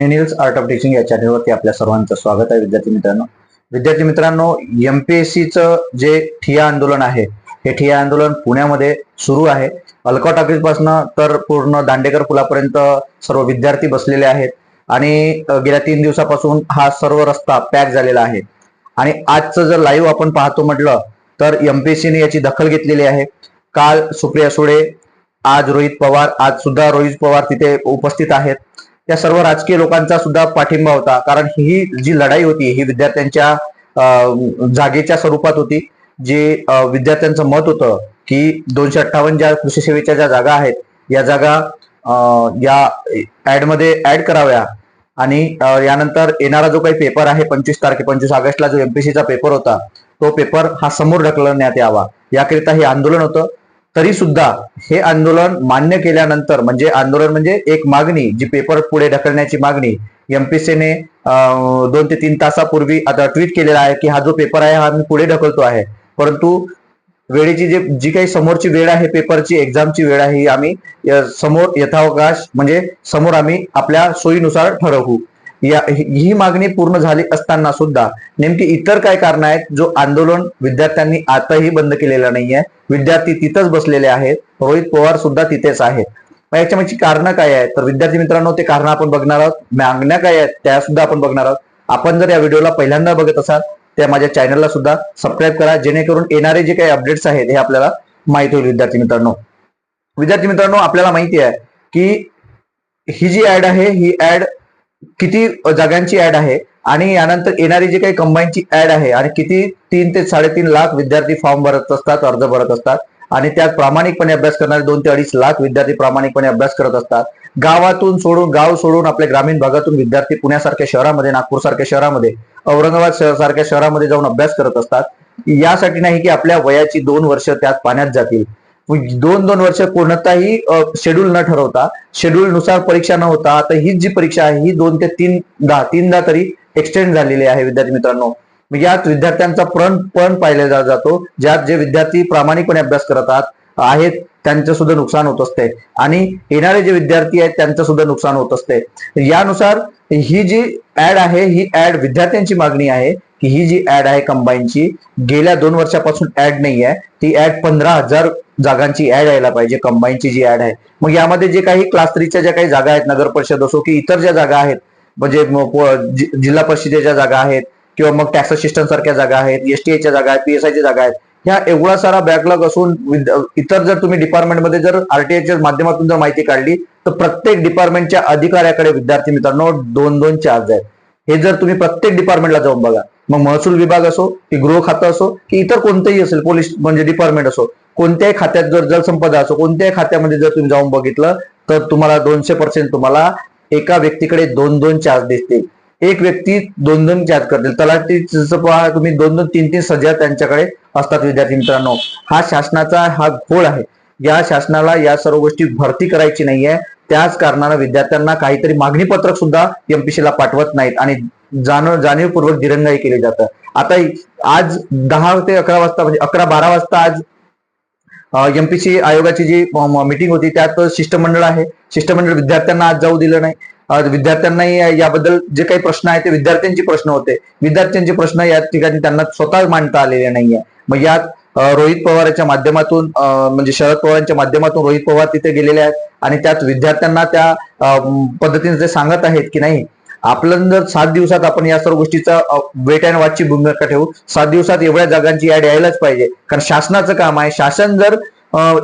News art of teaching या चॅनलवरती आपल्या सर्वांचं स्वागत आहे विद्यार्थी मित्रांनो. विद्यार्थी मित्रांनो एमपीएससीचं जे ठिया आंदोलन आहे हे ठिया आंदोलन पुण्यामध्ये सुरू आहे. अलका टॉकीजपासनं तर पूर्ण दांडेकर पुलापर्यंत सर्व विद्यार्थी बसलेले आहेत. आणि गेल्या तीन दिवसापासून हा सर्व रस्ता पॅक झालेला आहे. आणि आजचं जर लाईव्ह आपण पाहतो म्हटलं तर एमपीएससीने याची दखल घेतलेली आहे. काल सुप्रिया सुळे आज रोहित पवार आज सुद्धा रोहित पवार तिथे उपस्थित आहेत. त्या सर्व राजकीय लोकांचा सुद्धा पाठिंबा होता. कारण ही जी लढाई होती ही विद्यार्थ्यांच्या जागेच्या स्वरूपात होती. जे विद्यार्थ्यांचं मत होतं की दोनशे अठ्ठावन्न ज्या कृषी सेवेच्या ज्या जागा आहेत या जागा या ऍडमध्ये ऍड कराव्या. आणि यानंतर येणारा जो काही पेपर आहे पंचवीस तारखे पंचवीस ऑगस्टला जो एमपीसीचा पेपर होता तो पेपर हा समोर ढकलण्यात यावा. याकरिता हे आंदोलन होतं. तरी सुद्धा हे आंदोलन मान्य केल्यानंतर म्हणजे आंदोलन म्हणजे एक मागणी जी पेपर पुढे ढकलण्याची मागणी एमपीसीने दोन ते तीन तासापूर्वी आता ट्विट केलेला आहे की हा जो पेपर आहे हा मी पुढे ढकलतो आहे. परंतु वेळेची जी जी काही समोरची वेळ आहे पेपरची एक्झामची वेळ आहे ही आम्ही य- समोर यथावकाश म्हणजे समोर आम्ही आपल्या सोयीनुसार ठरवू. या ही मागणी पूर्ण झाली असताना सुद्धा नेमकी इतर काय कारण आहेत? जो आंदोलन विद्यार्थ्यांनी आताही बंद केलेला नाहीये. विद्यार्थी तिथंच बसलेले आहेत. रोहित पवार सुद्धा तिथेच आहेत. मग याच्या कारणं काय आहेत? तर विद्यार्थी मित्रांनो ते कारण आपण बघणार आहोत. मागण्या काय आहेत त्या सुद्धा आपण बघणार आहोत. आपण जर या व्हिडिओला पहिल्यांदा बघत असाल त्या माझ्या चॅनलला सुद्धा सबस्क्राईब करा जेणेकरून येणारे जे काही अपडेट्स आहेत हे आपल्याला माहिती होईल विद्यार्थी मित्रांनो. विद्यार्थी मित्रांनो आपल्याला माहिती आहे की ही जी ऍड आहे ही ऍड किती जागांची ऍड आहे आणि यानंतर येणारी जी काही कंबाईनची ऍड आहे आणि किती तीन ते साडेतीन लाख विद्यार्थी फॉर्म भरत असतात अर्ज भरत असतात आणि त्यात प्रामाणिकपणे अभ्यास करणारे दोन ते अडीच लाख विद्यार्थी प्रामाणिकपणे अभ्यास करत असतात. गावातून सोडून गाव सोडून आपल्या ग्रामीण भागातून विद्यार्थी पुण्यासारख्या शहरामध्ये नागपूर सारख्या शहरामध्ये औरंगाबाद शहर- सारख्या शहरामध्ये जाऊन अभ्यास करत असतात. यासाठी नाही की आपल्या वयाची दोन वर्ष त्यात पाण्यात जातील. दोन दोन वर्ष कोणताही शेड्यूल न ठरवता शेड्यूल नुसार परीक्षा न होता आता ही जी परीक्षा आहे ही दोन ते तीन दहा तीनदा तरी एक्सटेंड झालेली आहे विद्यार्थी मित्रांनो. मग यात विद्यार्थ्यांचा प्रण पण पाहिला जातो ज्यात जे विद्यार्थी प्रामाणिकपणे अभ्यास करतात आहेत त्यांचं सुद्धा नुकसान होत असते. आणि येणारे जे विद्यार्थी आहेत त्यांचं सुद्धा नुकसान होत असते. यानुसार ही जी ऍड आहे ही ऍड विद्यार्थ्यांची मागणी आहे की ही जी ऍड आहे कंबाईनची गेल्या दोन वर्षापासून ऍड नाही आहे ती ऍड पंधरा हजार जागांची ऍड यायला पाहिजे कंबाईनची जी ऍड आहे. मग यामध्ये जे काही क्लास थ्रीच्या ज्या काही जागा आहेत नगर परिषद असो की इतर ज्या जागा आहेत म्हणजे जिल्हा परिषदेच्या जागा आहेत किंवा मग टॅक्स असिस्टंट सारख्या जागा आहेत एसटीएच्या जागा आहेत पीएसआयच्या जागा आहेत ह्या एवढा सारा बॅकलॉग असून इतर जर तुम्ही डिपार्टमेंटमध्ये जर आरटीआयच्या माध्यमातून जर माहिती काढली तर प्रत्येक डिपार्टमेंटच्या अधिकाऱ्याकडे विद्यार्थी मित्रांनो दोन दोन चार्ज आहेत. हे जर तुम्ही प्रत्येक डिपार्टमेंटला जाऊन बघा मग महसूल विभाग असो की गृह खातं असो की इतर कोणतंही असेल पोलीस म्हणजे डिपार्टमेंट असो कोणत्याही खात्यात जर जलसंपदा असो कोणत्याही खात्यामध्ये जर तुम्ही जाऊन बघितलं तर तुम्हाला दोनशे पर्सेंट तुम्हाला एका व्यक्तीकडे दोन दोन चार्ज दिसतील. एक व्यक्ती दोन दोन चार्ज करतील तलाठीचं पहा तुम्ही दोन दोन तीन तीन सज्या त्यांच्याकडे असतात विद्यार्थी मित्रांनो. हा शासनाचा हा घोळ आहे. या शासनाला या सर्व गोष्टी भरती करायची नाहीये. त्याच कारणानं विद्यार्थ्यांना काहीतरी मागणी पत्रक सुद्धा एमपीसीला पाठवत नाहीत आणि जाण जाणीवपूर्वक दिरंगाई केली जातं. आता आज दहा ते अकरा वाजता म्हणजे अकरा बारा वाजता आज एमपीसी आयोगाची जी मीटिंग होती त्यात शिष्टमंडळ आहे. शिष्टमंडळ विद्यार्थ्यांना आज जाऊ दिलं नाही. विद्यार्थ्यांनाही याबद्दल जे काही प्रश्न आहेत ते विद्यार्थ्यांचे प्रश्न होते. विद्यार्थ्यांचे प्रश्न या ठिकाणी त्यांना स्वतः मांडता आलेले नाहीये. मग यात रोहित पवारच्या माध्यमातून म्हणजे शरद पवारांच्या माध्यमातून रोहित पवार तिथे गेलेले आहेत. आणि त्यात विद्यार्थ्यांना त्या पद्धतीने ते सांगत आहेत की नाही आपलं जर सात दिवसात आपण या सर्व गोष्टीचा वेट अँड वॉचची भूमिका ठेवू सात दिवसात एवढ्या जागांची ऍड यायलाच पाहिजे. कारण शासनाचं काम आहे. शासन जर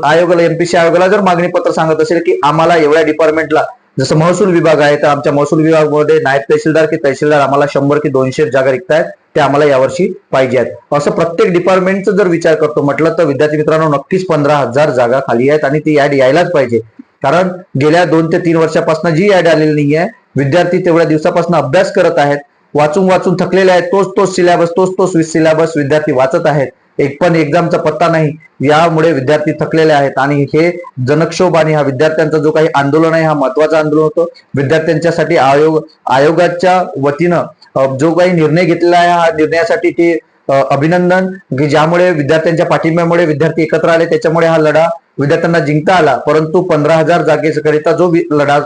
आयोगाला एमपीसी आयोगाला जर मागणी पत्र सांगत असेल की आम्हाला एवढ्या डिपार्टमेंटला जसं महसूल विभाग आहे तर आमच्या महसूल विभागामध्ये नायब तहसीलदार की तहसीलदार आम्हाला शंभर की दोनशे जागा रिक्त आहेत ते आम्हाला यावर्षी पाहिजे आहेत. असं प्रत्येक डिपार्टमेंटचा जर विचार करतो म्हटलं तर विद्यार्थी मित्रांनो नक्कीच पंधरा हजार जागा खाली आहेत आणि ती ऍड यायलाच पाहिजे. कारण गेल्या दोन ते तीन वर्षापासून जी ऍड आलेली नाही आहे विद्यार्थी तेवढ्या दिवसापासून अभ्यास करत आहेत. वाचून वाचून थकलेले आहेत. तोच तोच सिलेबस तोच तोच सिलेबस विद्यार्थी वाचत आहेत. एक पण एक्झामचा पत्ता नाही. यामुळे विद्यार्थी थकलेले आहेत. आणि हे जनक्षोभ आणि हा विद्यार्थ्यांचा जो काही आंदोलन आहे हा महत्त्वाचा आंदोलन होतं. विद्यार्थ्यांच्यासाठी आयोग आयोगाच्या वतीनं जो काही निर्णय घेतलेला आहे हा निर्णयासाठी ते अभिनंदन. की ज्यामुळे विद्यार्थ्यांच्या पाठिंब्यामुळे विद्यार्थी एकत्र आले. त्याच्यामुळे हा लढा विद्यार्थ्यांना जिंकता आला परंतु पंधरा हजार जागेकरिता जो वि- लढा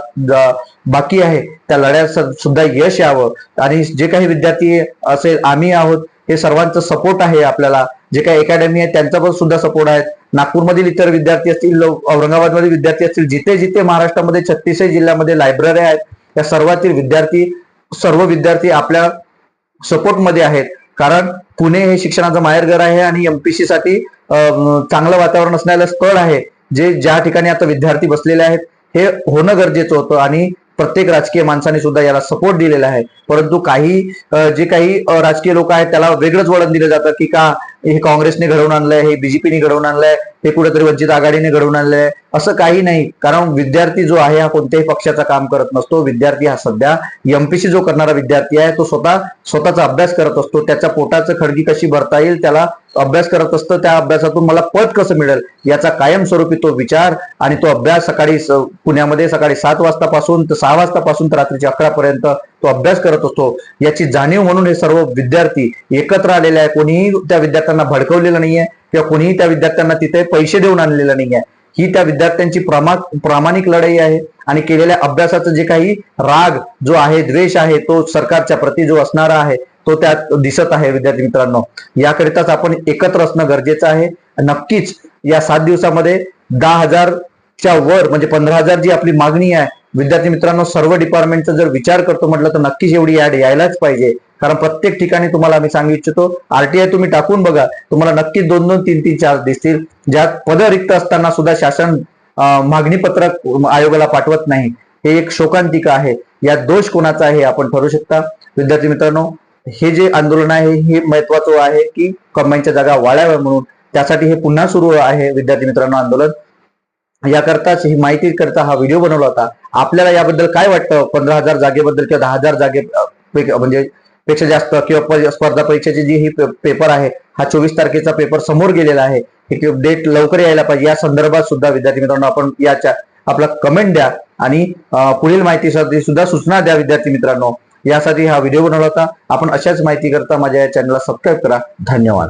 बाकी आहे त्या लढ्यात स- सुद्धा यश यावं. आणि जे काही विद्यार्थी असेल आम्ही आहोत हे सर्वांचं सपोर्ट आहे आपल्याला. जे काही अकॅडमी आहे त्यांचा पण सुद्धा सपोर्ट आहे. नागपूरमधील इतर विद्यार्थी असतील औरंगाबादमधील विद्यार्थी असतील जिथे जिथे महाराष्ट्रामध्ये छत्तीसही जिल्ह्यामध्ये लायब्ररी आहेत त्या सर्वातील विद्यार्थी सर्व विद्यार्थी आपल्या सपोर्टमध्ये आहेत. कारण पुणे हे शिक्षणाचं माहेरघर आहे आणि एमपीसी साठी चांगलं वातावरण असणारं स्थळ आहे जे ज्या ठिकाणी आता विद्यार्थी बसलेले आहेत हे होणं गरजेचं होतं आणि प्रत्येक राजकीय माणसाने सुद्धा याला सपोर्ट दिलेला आहे. परंतु काही जे काही राजकीय लोक आहेत त्याला वेगळंच वळण दिलं जातं की का हे काँग्रेसने घडवून आणलंय हे बीजेपीने घडवून आणलंय हे कुठेतरी वंचित आघाडीने घडवून आणलंय असं काही नाही. कारण विद्यार्थी जो आहे हा कोणत्याही पक्षाचा काम करत नसतो. विद्यार्थी हा सध्या एमपीसी जो करणारा विद्यार्थी आहे तो स्वतः स्वतःचा अभ्यास करत असतो. त्याच्या पोटाचं खडगी कशी भरता येईल त्याला अभ्यास करत असतं. त्या अभ्यासातून मला पद कसं मिळेल याचा कायमस्वरूपी तो विचार आणि तो अभ्यास सकाळी पुण्यामध्ये सकाळी सात वाजतापासून तर सहा वाजतापासून तर रात्रीच्या अकरापर्यंत तो अभ्यास करत असतो. याची जाणीव म्हणून हे सर्व विद्यार्थी एकत्र आलेले आहे कोणीही त्या विद्यार्थ्यांना भडकवलेलं नाहीये किंवा कोणीही त्या विद्यार्थ्यांना तिथे पैसे देऊन आणलेलं नाहीये. ही त्या विद्यार्थ्यांची प्रमा प्रामाणिक लढाई आहे. आणि केलेल्या अभ्यासाचं जे काही राग जो आहे द्वेष आहे तो सरकारच्या प्रती जो असणारा आहे तो त्यात दिसत आहे विद्यार्थी मित्रांनो. याकरिताच आपण एकत्र असणं गरजेचं आहे. नक्कीच या सात दिवसामध्ये दहा हजारच्या वर म्हणजे पंधरा हजार जी आपली मागणी आहे विद्यार्थी मित्रांनो सर्व डिपार्टमेंटचा जर विचार करतो म्हटलं तर नक्कीच एवढी ऍड यायलाच पाहिजे. कारण प्रत्येक ठिकाणी तुम्हाला आम्ही सांगू इच्छितो आरटीआय तुम्ही टाकून बघा तुम्हाला नक्कीच दोन दोन तीन तीन चार दिसतील. ज्यात पद रिक्त असताना सुद्धा शासन मागणी पत्रक आयोगाला पाठवत नाही. हे एक शोकांतिका आहे. यात दोष कोणाचा आहे आपण ठरवू शकता. विद्यार्थी मित्रांनो हे जे आंदोलन आहे हे महत्वाचं आहे की कंबाईनच्या जागा वाढाव्या म्हणून. त्यासाठी हे पुन्हा सुरू आहे विद्यार्थी मित्रांनो आंदोलन. याकरताच ही माहिती करता हा व्हिडिओ बनवला होता. आपल्याला याबद्दल काय वाटतं? पंधरा हजार जागेबद्दल किंवा दहा हजार जागे म्हणजे पेक्षा जास्त किंवा प- स्पर्धा परीक्षेची जी ही पे- पेपर आहे हा चोवीस तारखेचा पेपर समोर गेलेला आहे. हे डेट लवकर यायला पाहिजे. या संदर्भात सुद्धा विद्यार्थी मित्रांनो आपण याच्या आपला कमेंट द्या आणि पुढील माहितीसाठी सुद्धा सूचना द्या विद्यार्थी मित्रांनो. यासाठी हा व्हिडिओ बनवला होता. आपण अशाच माहिती करता माझ्या या चॅनलला सबस्क्राईब करा. धन्यवाद.